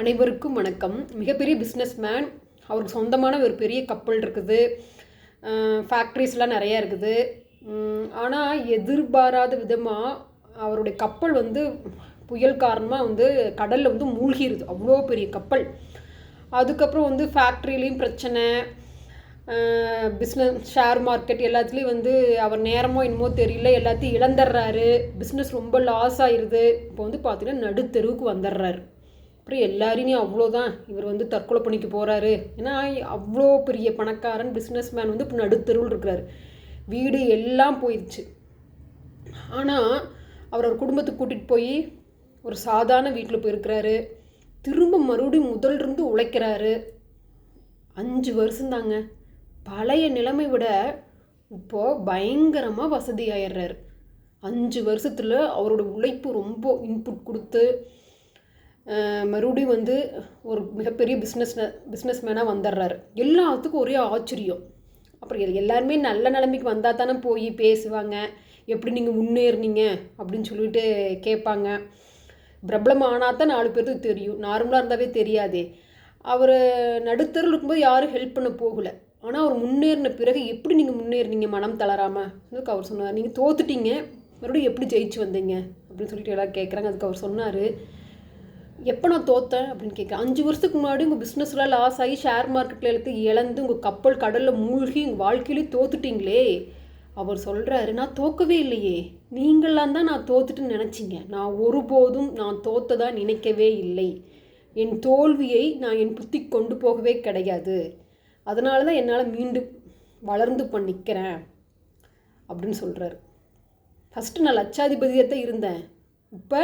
அனைவருக்கும் வணக்கம். மிகப்பெரிய பிஸ்னஸ்மேன் அவருக்கு சொந்தமான ஒரு பெரிய கப்பல் இருக்குது. ஃபேக்ட்ரிஸ்லாம் நிறையா இருக்குது. ஆனால் எதிர்பாராத விதமாக அவருடைய கப்பல் வந்து புயல் காரணமாக வந்து கடலில் வந்து மூழ்கிடுது அவ்வளோ பெரிய கப்பல் அதுக்கப்புறம் வந்து ஃபேக்ட்ரிலையும் பிரச்சனை. பிஸ்னஸ் ஷேர் மார்க்கெட் எல்லாத்துலேயும் வந்து அவர் நேரமோ என்னமோ தெரியல. எல்லாத்தையும் இழந்துடுறாரு. பிஸ்னஸ் ரொம்ப லாஸ் ஆயிடுது இப்போ வந்து பார்த்தீங்கன்னா நடுத்தெருவுக்கு வந்துடுறாரு. அப்புறம் எல்லாரையும் அவ்வளோதான். இவர் வந்து தற்கொலை பண்ணிக்க போகிறாரு ஏன்னா அவ்வளோ பெரிய பணக்காரன் பிஸ்னஸ் மேன் வந்து இப்போ நடுத்தருவில் இருக்கிறார். வீடு எல்லாம் போயிடுச்சு. ஆனால் அவர் ஒரு குடும்பத்துக்கு கூட்டிகிட்டு போய் ஒரு சாதாரண வீட்டில் போயிருக்கிறாரு. திரும்ப மறுபடியும் முதல்ல உழைக்கிறாரு. அஞ்சு வருஷந்தாங்க பழைய நிலைமை விட இப்போது பயங்கரமாக வசதி ஆயிடுறாரு அஞ்சு வருஷத்தில் அவரோட உழைப்பு ரொம்ப இன்புட் கொடுத்து மறுபடியும் வந்து ஒரு மிகப்பெரிய பிஸ்னஸ் பிஸ்னஸ் மேனாக வந்துடுறாரு எல்லாத்துக்கும் ஒரே ஆச்சரியம். அப்புறம் எல் எல்லாருமே நல்ல நிலைமைக்கு வந்தால் தானே போய் பேசுவாங்க. எப்படி நீங்கள் முன்னேறினீங்க? அப்படின்னு சொல்லிட்டு கேட்பாங்க பிரபலம் ஆனால் தான் நாலு பேருக்கு தெரியும். நார்மலாக இருந்தாவே தெரியாதே. அவர் நடுத்தரில் இருக்கும்போது யாரும் ஹெல்ப் பண்ண போகலை. ஆனால் அவர் முன்னேறின பிறகு எப்படி நீங்கள் முன்னேறினீங்க? மனம் தளராமல் அதுக்கு அவர் சொன்னார். நீங்கள் தோத்துட்டீங்க. மறுபடியும் எப்படி ஜெயிச்சு வந்தீங்க? அப்படின்னு சொல்லிட்டு எல்லாம் கேட்குறாங்க அதுக்கு அவர் சொன்னார். எப்போ நான் தோத்தேன் அப்படின்னு கேட்குறேன். அஞ்சு வருஷத்துக்கு முன்னாடி உங்கள் பிஸ்னஸ்லாம் லாஸ் ஆகி ஷேர் மார்க்கெட்டில் எடுத்து இழந்து உங்கள் கப்பல் கடலில் மூழ்கி உங்கள் வாழ்க்கையிலே தோத்துட்டிங்களே. அவர் சொல்கிறாரு நான் தோக்கவே இல்லையே. நீங்களாம் தான் நான் தோத்துட்டுன்னு நினச்சிங்க. நான் ஒருபோதும் நான் தோத்ததாக நினைக்கவே இல்லை. என் தோல்வியை நான் என் புத்தி கொண்டு போகவே கிடையாது. அதனால தான் என்னால் மீண்டும் வளர்ந்து பண்ணிக்கிறேன் அப்படின்னு சொல்கிறாரு ஃபஸ்ட்டு நான் லட்சாதிபதியாக தான் இருந்தேன். இப்போ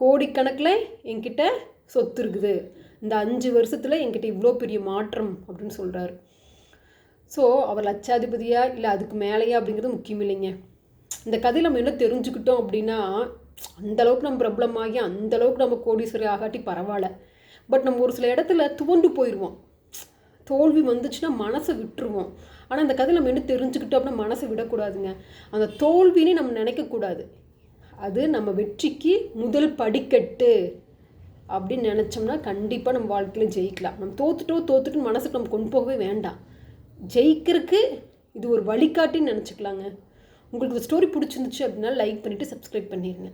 கோடிக்கணக்கில் என்கிட்ட சொத்து இருக்குது. இந்த அஞ்சு வருஷத்தில் என்கிட்ட இவ்வளோ பெரிய மாற்றம் அப்படின்னு சொல்கிறாரு ஸோ அவர் லட்சாதிபதியா இல்லை அதுக்கு மேலேயா அப்படிங்கிறது முக்கியம் இல்லைங்க. இந்த கதையில் நம்ம என்ன தெரிஞ்சுக்கிட்டோம் அப்படின்னா அந்தளவுக்கு நம்ம பிரபலமாகி அந்தளவுக்கு நம்ம கோடீஸ்வரி ஆகாட்டி பரவாயில்ல. பட் நம்ம ஒரு சில இடத்துல துவண்டு போயிடுவோம் தோல்வி வந்துச்சுன்னா மனசை விட்டுருவோம். ஆனால் இந்த கதையில் நம்ம என்ன தெரிஞ்சுக்கிட்டோம் அப்படின்னா மனசை விடக்கூடாதுங்க. அந்த தோல்வினே நம்ம நினைக்கக்கூடாது. அது நம்ம வெற்றிக்கு முதல் படிக்கட்டு அப்படின்னு நினச்சோம்னா கண்டிப்பாக நம்ம வாழ்க்கையில் ஜெயிக்கலாம். நம்ம தோத்துட்டோ தோத்துட்டு மனசுக்கு நம்ம கொண்டு போகவே வேண்டாம். ஜெயிக்கிறதுக்கு இது ஒரு வழிகாட்டின்னு நினச்சிக்கலாங்க. உங்களுக்கு இந்த ஸ்டோரி பிடிச்சிருந்துச்சு அப்படின்னா லைக் பண்ணிவிட்டு சப்ஸ்கிரைப் பண்ணிடுங்க